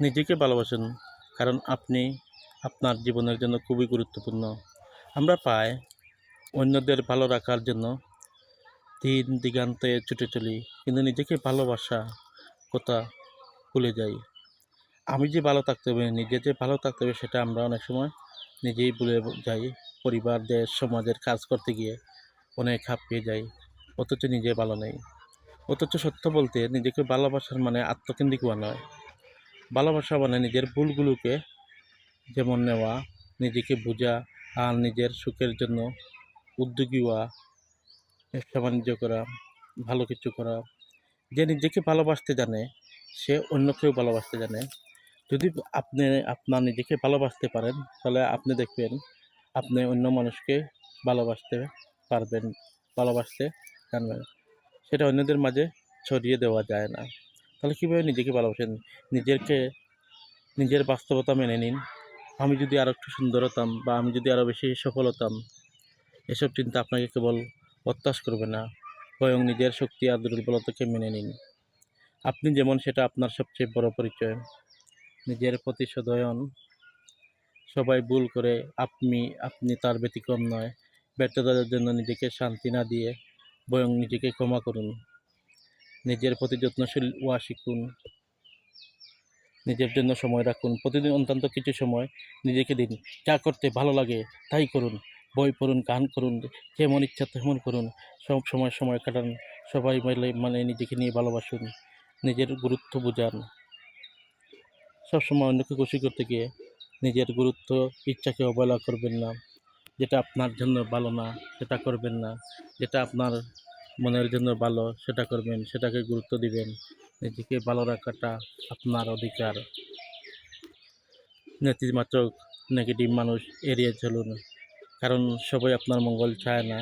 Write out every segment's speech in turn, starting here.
নিজেকে ভালোবাসুন, কারণ আপনি আপনার জীবনের জন্য খুবই গুরুত্বপূর্ণ। আমরা পাই অন্যদের ভালো রাখার জন্য দিন দিগান্তে ছুটে চলি, কিন্তু নিজেকে ভালোবাসা কথা ভুলে যাই। আমি যে ভালো থাকতে হবে, নিজে যে ভালো থাকতে হবে, সেটা আমরা অনেক সময় নিজেই ভুলে যাই। পরিবার, দেশ, সমাজের কাজ করতে গিয়ে অনেক হাঁপিয়ে যাই, অথচ নিজে ভালো নেই। অথচ সত্য বলতে নিজেকে ভালোবাসার মানে আত্মকেন্দ্রিক হওয়া নয়। ভালোবাসা মানে নিজের ভুলগুলোকে যেমন নেওয়া, নিজেকে বোঝা আর নিজের সুখের জন্য উদ্যোগী হওয়া ব্যবসা বাণিজ্য করা, ভালো কিছু করা। যে নিজেকে ভালোবাসতে জানে, সে অন্যকেও ভালোবাসতে জানে। যদি আপনি, আপনার নিজেকে ভালোবাসতে পারেন, তাহলে আপনি দেখবেন আপনি অন্য মানুষকে ভালোবাসতে পারবেন, ভালোবাসতে জানবেন। সেটা অন্যদের মাঝে ছড়িয়ে দেওয়া যায় না। তাহলে কীভাবে নিজেকে ভালোবাসেন? নিজেকে নিজের বাস্তবতা মেনে নিন। আমি যদি আরও একটু সুন্দর হতাম বা আমি যদি আরও বেশি সফল হতাম, এসব চিন্তা আপনাকে কেবল হতাশ করবে না। বরং নিজের শক্তি আর দুর্বলতাকে মেনে নিন। আপনি যেমন সেটা আপনার সবচেয়ে বড় পরিচয়। নিজের প্রতি সদয়ন। সবাই ভুল করে আপনি আপনি তার ব্যতিক্রম নয়। ব্যর্থতার জন্য নিজেকে শান্তি না দিয়ে বয়ং নিজেকে ক্ষমা করুন। নিজের প্রতি যত্নশীল হওয়া শিখুন। নিজের জন্য সময় রাখুন। প্রতিদিন অন্তত কিছু সময় নিজেকে দিন। যা করতে ভালো লাগে তাই করুন। বই পড়ুন, গান করুন, যেমন ইচ্ছা তেমন করুন। সব সময় সময় কাটান। সবাই মিলে মানে নিজেকে নিয়ে ভালোবাসুন। নিজের গুরুত্ব বোঝান। সবসময় অন্যকে খুশি করতে গিয়ে নিজের গুরুত্ব, ইচ্ছাকে অবহেলা করবেন না। যেটা আপনার জন্য ভালো না, সেটা করবেন না। যেটা আপনার মনের জন্য ভালো, সেটা করবেন, সেটাকে গুরুত্ব দিবেন। নিজেকে ভালো রাখাটা আপনার অধিকার। নেতিবাচক নেগেটিভ মানুষ এড়িয়ে চলুন, কারণ সবাই আপনার মঙ্গল চায় না।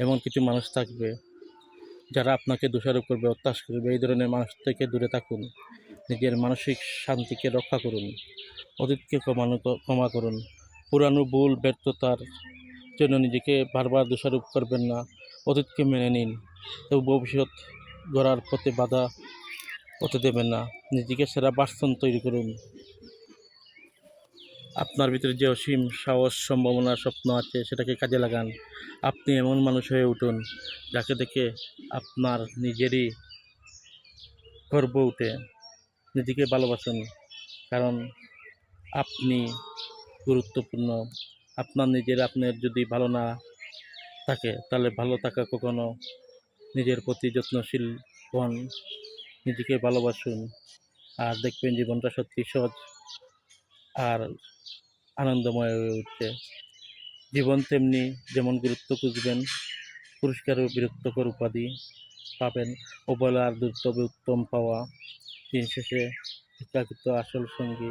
এমন কিছু মানুষ থাকবে, যারা আপনাকে দোষারোপ করবে অত্যাস করবে। এই ধরনের মানুষ থেকে দূরে থাকুন। নিজের মানসিক শান্তিকে রক্ষা করুন। অতীতকে কমানো, ক্ষমা করুন। পুরানো ভুল, ব্যর্থতার জন্য নিজেকে বারবার দোষারোপ করবেন না। অতীতকে মেনে নিন। তবু ভবিষ্যৎ গড়ার পথে বাধা হতে দেবেন না। নিজেকে সেরা বাসন তৈরি করুন। আপনার ভিতরে যে অসীম সাহস, সম্ভাবনা, স্বপ্ন আছে, সেটাকে কাজে লাগান। আপনি এমন মানুষ হয়ে উঠুন, যাকে দেখে আপনার নিজেরই গর্ব উঠে। নিজেকে ভালোবাসুন, কারণ আপনি গুরুত্বপূর্ণ। আপনার নিজের আপনার যদি ভালো না থাকে, তাহলে ভালো থাকা কখনো নিজের প্রতি যত্নশীল হন, নিজেকে ভালোবাসুন, আর দেখবেন জীবনটা সত্যি সহজ আর আনন্দময় হয়ে উঠছে। জীবন তেমনি যেমন গুরুত্ব খুঁজবেন, পুরস্কারও বিরক্তকর উপাধি পাবেন। অবহেলা আর দুর্তবে উত্তম পাওয়া দিন শেষে একাকিত্ব আসল সঙ্গী।